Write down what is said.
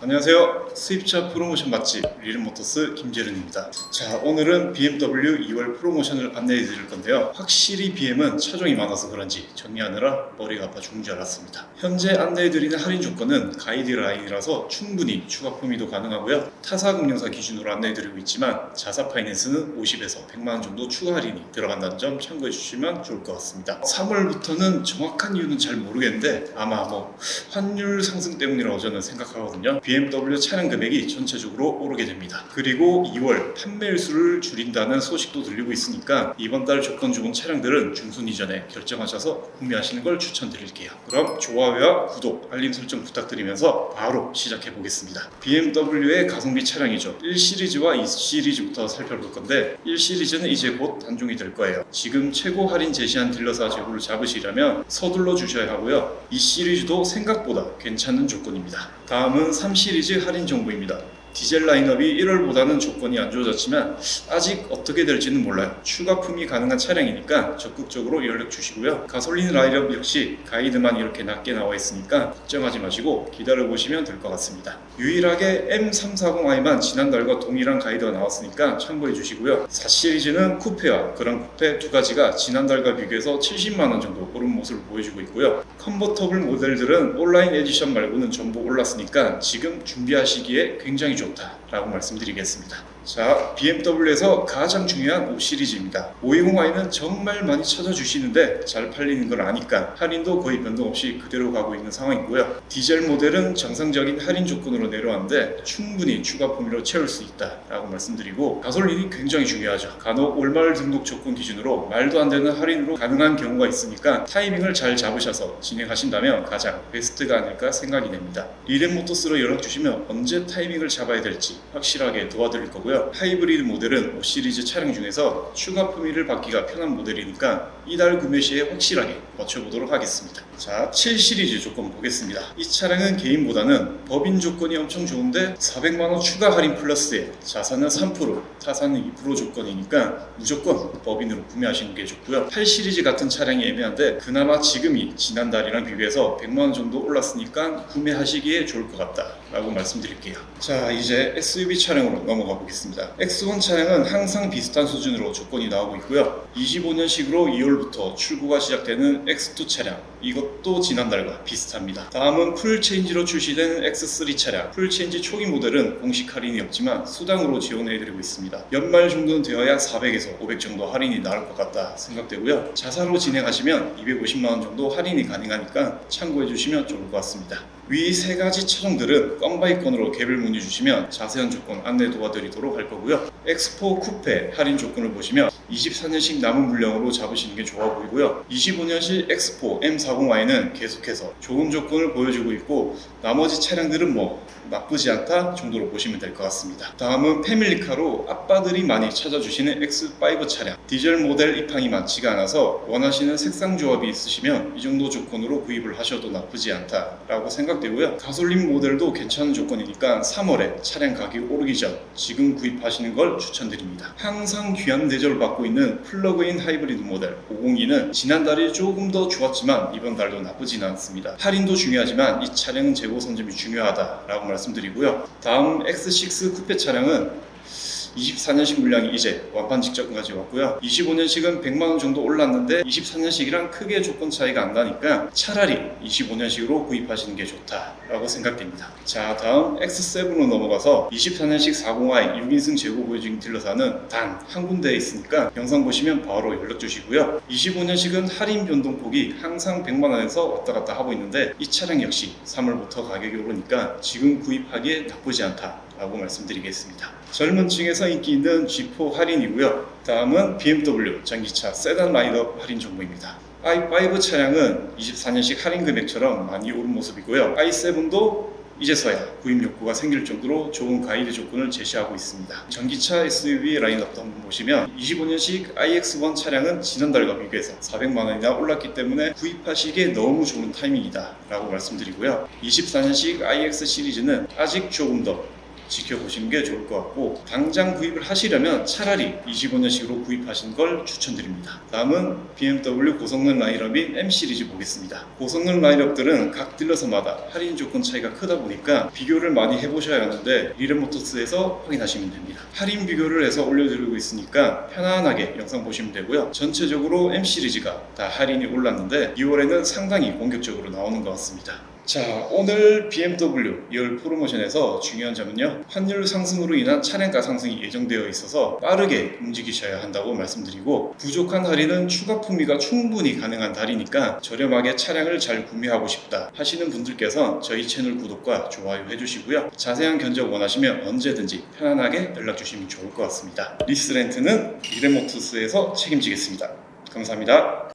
안녕하세요. 수입차 프로모션 맛집 리름모터스 김재른입니다. 자, 오늘은 BMW 2월 프로모션을 안내해 드릴 건데요. 확실히 BM은 차종이 많아서 그런지 정리하느라 머리가 아파 죽는 줄 알았습니다. 현재 안내해 드리는 할인 조건은 가이드 라인이라서 충분히 추가 품위도 가능하고요. 타사 금융사 기준으로 안내해 드리고 있지만 자사 파이낸스는 50에서 100만 원 정도 추가 할인이 들어간다는 점 참고해 주시면 좋을 것 같습니다. 3월부터는 정확한 이유는 잘 모르겠는데 아마 뭐 환율 상승 때문이라고 저는 생각하거든요. BMW 차량 금액이 전체적으로 오르게 됩니다. 그리고 2월 판매일 수를 줄인다는 소식도 들리고 있으니까 이번 달 조건 좋은 차량들은 중순 이전에 결정하셔서 구매하시는 걸 추천드릴게요. 그럼 좋아요와 구독, 알림 설정 부탁드리면서 바로 시작해 보겠습니다. BMW의 가성비 차량이죠. 1 시리즈와 2 시리즈부터 살펴볼 건데 1 시리즈는 이제 곧 단종이 될 거예요. 지금 최고 할인 제시한 딜러사 재고를 잡으시려면 서둘러 주셔야 하고요. 2 시리즈도 생각보다 괜찮은 조건입니다. 다음은 3 시리즈 할인 정보입니다. 디젤 라인업이 1월보다는 조건이 안 좋아졌지만 아직 어떻게 될지는 몰라요. 추가 품이 가능한 차량이니까 적극적으로 연락 주시고요. 가솔린 라인업 역시 가이드만 이렇게 낮게 나와 있으니까 걱정하지 마시고 기다려 보시면 될 것 같습니다. 유일하게 M340i만 지난달과 동일한 가이드가 나왔으니까 참고해 주시고요. 4 시리즈는 쿠페와 그랑 쿠페 두 가지가 지난달과 비교해서 70만 원 정도 오른 모습을 보여주고 있고요. 컨버터블 모델들은 온라인 에디션 말고는 전부 올랐으니까 지금 준비하시기에 굉장히 좋다 라고 말씀드리겠습니다. 자, BMW에서 가장 중요한 5 시리즈입니다. 520i는 정말 많이 찾아주시는데 잘 팔리는 걸 아니까 할인도 거의 변동 없이 그대로 가고 있는 상황이고요. 디젤 모델은 정상적인 할인 조건으로 내려왔는데 충분히 추가 품위로 채울 수 있다라고 말씀드리고 가솔린이 굉장히 중요하죠. 간혹 올마을 등록 조건 기준으로 말도 안 되는 할인으로 가능한 경우가 있으니까 타이밍을 잘 잡으셔서 진행하신다면 가장 베스트가 아닐까 생각이 됩니다. 리렘모터스로 연락 주시면 언제 타이밍을 잡아야 될지 확실하게 도와드릴 거 하이브리드 모델은 5 시리즈 차량 중에서 추가 품위를 받기가 편한 모델이니까 이달 구매 시에 확실하게 맞춰보도록 하겠습니다. 자, 7 시리즈 조건 보겠습니다. 이 차량은 개인보다는 법인 조건이 엄청 좋은데 400만원 추가 할인 플러스에 자산은 3%, 타산은 2% 조건이니까 무조건 법인으로 구매하시는 게 좋고요. 8 시리즈 같은 차량이 애매한데 그나마 지금이 지난달이랑 비교해서 100만원 정도 올랐으니까 구매하시기에 좋을 것 같다 라고 말씀드릴게요. 자, 이제 SUV 차량으로 넘어가 보겠습니다. X1 차량은 항상 비슷한 수준으로 조건이 나오고 있고요. 25년식으로 2월부터 출고가 시작되는 X2 차량 이것도 지난달과 비슷합니다. 다음은 풀체인지로 출시된 X3 차량 풀체인지 초기 모델은 공식 할인이 없지만 수당으로 지원해드리고 있습니다. 연말 정도는 되어야 400에서 500 정도 할인이 나올 것 같다 생각되고요. 자사로 진행하시면 250만원 정도 할인이 가능하니까 참고해주시면 좋을 것 같습니다. 위 세 가지 차종들은 건바이 건으로 개별 문의 주시면 자세한 조건 안내 도와드리도록 할 거고요. 엑스포 쿠페 할인 조건을 보시면 24년식 남은 물량으로 잡으시는 게 좋아 보이고요. 25년식 엑스포 M40i는 계속해서 좋은 조건을 보여주고 있고 나머지 차량들은 뭐 나쁘지 않다 정도로 보시면 될 것 같습니다. 다음은 패밀리카로 아빠들이 많이 찾아주시는 X5 차량 디젤 모델 입항이 많지가 않아서 원하시는 색상 조합이 있으시면 이 정도 조건으로 구입을 하셔도 나쁘지 않다라고 생각되고요. 가솔린 모델도 괜찮은 조건이니까 3월에 차량 가격이 오르기 전 지금 구입하시는 걸 추천드립니다. 항상 귀한 대접을 받고 있는 플러그인 하이브리드 모델 502는 지난달이 조금 더 좋았지만 이번 달도 나쁘지는 않습니다. 할인도 중요하지만 이 차량은 재고 선점이 중요하다라고 말씀드리고요. 다음 X6 쿠페 차량은 24년식 물량이 이제 완판 직전까지 왔고요. 25년식은 100만 원 정도 올랐는데 24년식이랑 크게 조건 차이가 안 나니까 차라리 25년식으로 구입하시는 게 좋다라고 생각됩니다. 자, 다음 X7으로 넘어가서 24년식 40i 6인승 재고 보여준 딜러사는 단 한 군데에 있으니까 영상 보시면 바로 연락 주시고요. 25년식은 할인 변동폭이 항상 100만 원에서 왔다 갔다 하고 있는데 이 차량 역시 3월부터 가격이 오르니까 지금 구입하기에 나쁘지 않다. 라고 말씀드리겠습니다. 젊은 층에서 인기 있는 G4 할인이고요. 다음은 BMW 전기차 세단 라인업 할인 정보입니다. i5 차량은 24년식 할인 금액처럼 많이 오른 모습이고요. i7도 이제서야 구입 욕구가 생길 정도로 좋은 가이드 조건을 제시하고 있습니다. 전기차 SUV 라인업도 한번 보시면 25년식 iX1 차량은 지난달과 비교해서 400만 원이나 올랐기 때문에 구입하시기에 너무 좋은 타이밍이다 라고 말씀드리고요. 24년식 iX 시리즈는 아직 조금 더 지켜보시는 게 좋을 것 같고 당장 구입을 하시려면 차라리 25년식으로 구입하신 걸 추천드립니다. 다음은 BMW 고성능 라인업인 M 시리즈 보겠습니다. 고성능 라인업들은 각 딜러서마다 할인 조건 차이가 크다 보니까 비교를 많이 해보셔야 하는데 리름모터스에서 확인하시면 됩니다. 할인 비교를 해서 올려드리고 있으니까 편안하게 영상 보시면 되고요. 전체적으로 M 시리즈가 다 할인이 올랐는데 2월에는 상당히 공격적으로 나오는 것 같습니다. 자, 오늘 BMW 2월 프로모션에서 중요한 점은요. 환율 상승으로 인한 차량가 상승이 예정되어 있어서 빠르게 움직이셔야 한다고 말씀드리고 부족한 할인은 추가 품위가 충분히 가능한 달이니까 저렴하게 차량을 잘 구매하고 싶다 하시는 분들께서 저희 채널 구독과 좋아요 해주시고요. 자세한 견적 원하시면 언제든지 편안하게 연락 주시면 좋을 것 같습니다. 리스렌트는 미래모터스에서 책임지겠습니다. 감사합니다.